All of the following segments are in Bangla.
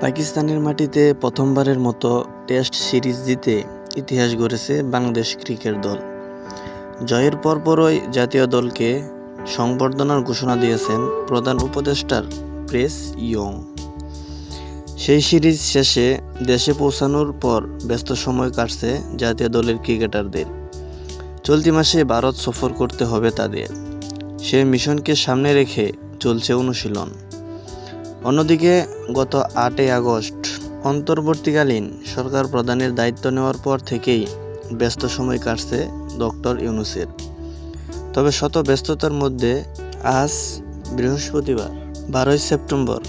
পাকিস্তানের মাটিতে প্রথমবারের মতো টেস্ট সিরিজ জিতে ইতিহাস গড়েছে বাংলাদেশ ক্রিকেট দল। জয়ের পরপরই জাতীয় দলকে সংবর্ধনার ঘোষণা দিয়েছেন প্রধান উপদেষ্টার প্রেস ইয়ং। সেই সিরিজ শেষে দেশে পৌঁছানোর পর ব্যস্ত সময় কাটছে জাতীয় দলের ক্রিকেটারদের। চলতি মাসে ভারত সফর করতে হবে তাদের। সেই মিশনকে সামনে রেখে চলছে অনুশীলন। অন্যদিকে, গত আটই আগস্ট অন্তর্বর্তীকালীন সরকার প্রধানের দায়িত্ব নেওয়ার পর থেকেই ব্যস্ত সময় কাটছে ডক্টর ইউনুসের। তবে শত ব্যস্ততার মধ্যে আজ বৃহস্পতিবার, বারোই সেপ্টেম্বর,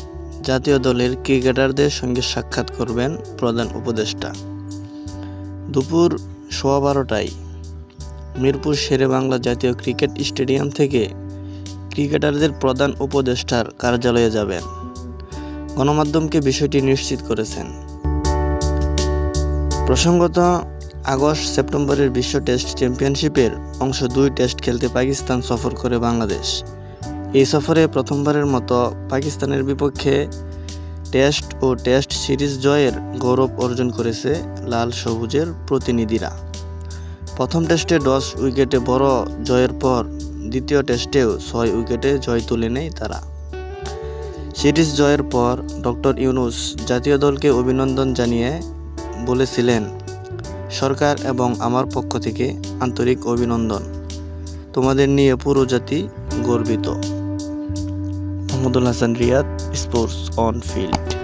জাতীয় দলের ক্রিকেটারদের সঙ্গে সাক্ষাৎ করবেন প্রধান উপদেষ্টা। দুপুর সোয়া বারোটায় মিরপুর শেরে বাংলা জাতীয় ক্রিকেট স্টেডিয়াম থেকে ক্রিকেটারদের প্রধান উপদেষ্টার কার্যালয়ে যাবেন। গণমাধ্যমকে বিষয়টি নিশ্চিত করেছেন। প্রসঙ্গত, আগস্ট সেপ্টেম্বরের বিশ্ব টেস্ট চ্যাম্পিয়নশিপের অংশ দুই টেস্ট খেলতে পাকিস্তান সফর করে বাংলাদেশ। এই সফরে প্রথমবারের মতো পাকিস্তানের বিপক্ষে টেস্ট ও টেস্ট সিরিজ জয়ের গৌরব অর্জন করেছে লাল সবুজের প্রতিনিধিরা। প্রথম টেস্টে দশ উইকেটে বড় জয়ের পর দ্বিতীয় টেস্টেও ছয় উইকেটে জয় তুলে নেয় তারা। সিরিজ জয়ের পর ডক্টর ইউনুস জাতীয় দলকে অভিনন্দন জানিয়ে বলেছিলেন, সরকার এবং আমার পক্ষ থেকে আন্তরিক অভিনন্দন। তোমাদের নিয়ে পুরো জাতি গর্বিত। Mohammadul Hasan Riyad, sports on field.